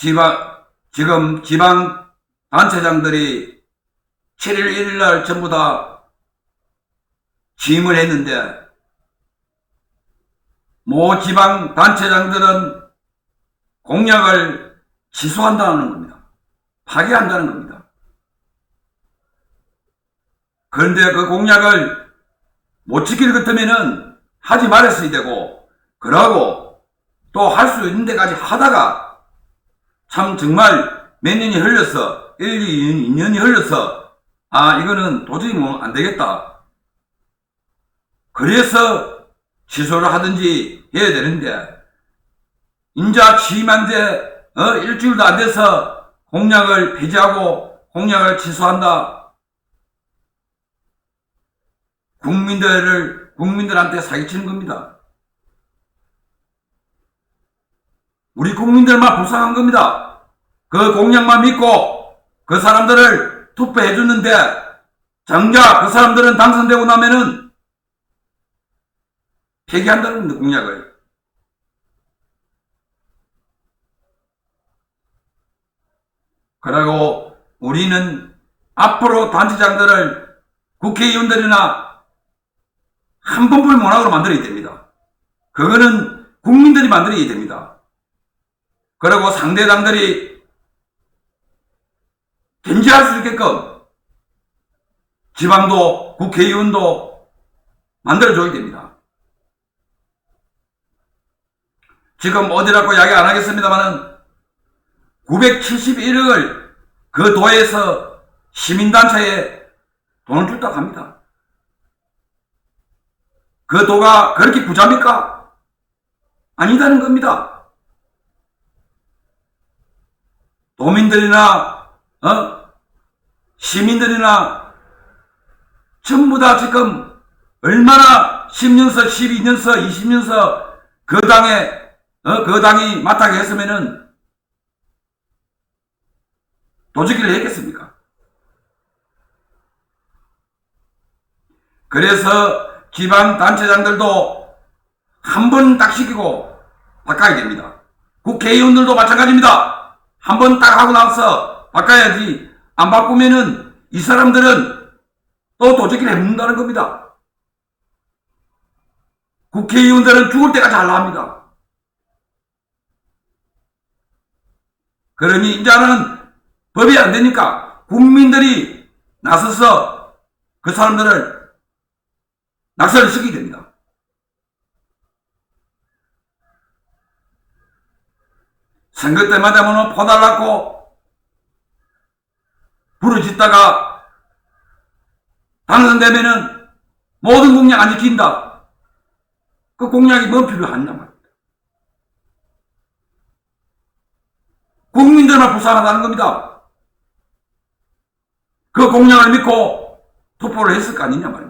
지방, 지금 지방 단체장들이 7일 1일 날 전부 다 취임을 했는데, 모 지방 단체장들은 공약을 취소한다는 겁니다. 파기한다는 겁니다. 그런데 그 공약을 못 지킬 것 같으면은 하지 말았어야 되고, 그러고 또 할 수 있는 데까지 하다가 참 정말 몇 년이 흘렸어. 1, 2, 2년이 흘렸어. 아, 이거는 도저히 뭐 안 되겠다. 그래서 취소를 하든지 해야 되는데, 인자 취임한 지 어, 일주일도 안 돼서 공약을 폐지하고 공약을 취소한다. 국민들을, 국민들한테 사기치는 겁니다. 우리 국민들만 불쌍한 겁니다. 그 공약만 믿고 그 사람들을 투표해 줬는데 정작 그 사람들은 당선되고 나면은 폐기한다는 공약을. 그리고 우리는 앞으로 단체장들을 국회의원들이나 한 번불 문학으로 만들어야 됩니다. 그거는 국민들이 만들어야 됩니다. 그리고 상대당들이 견제할 수 있게끔 지방도 국회의원도 만들어줘야 됩니다. 지금 어디라고 이야기 안 하겠습니다만은 971억을 그 도에서 시민단체에 돈을 줬다고 합니다. 그 도가 그렇게 부자입니까? 아니다는 겁니다. 도민들이나 어? 시민들이나 전부 다 지금 얼마나 10년서, 12년서, 20년서 그 당에 어? 그 당이 맡아게 했으면은 도주기를 했겠습니까? 그래서 지방 단체장들도 한 번 딱 시키고 바꿔야 됩니다. 국회의원들도 마찬가지입니다. 한 번 딱 하고 나서 바꿔야지 안 바꾸면은 이 사람들은 또 도적기를 해먹는다는 겁니다. 국회의원들은 죽을 때까지 할라 합니다. 그러니 이제는 법이 안 되니까 국민들이 나서서 그 사람들을 낙선을 시키게 됩니다. 선거 때마다 뭐 포달랐고 부르짖다가 당선되면은 모든 공약 안 지킨다. 그 공약이 뭐 필요하냐 말이야. 국민들만 불쌍하다는 겁니다. 그 공약을 믿고 투표를 했을 거 아니냐 말입니다.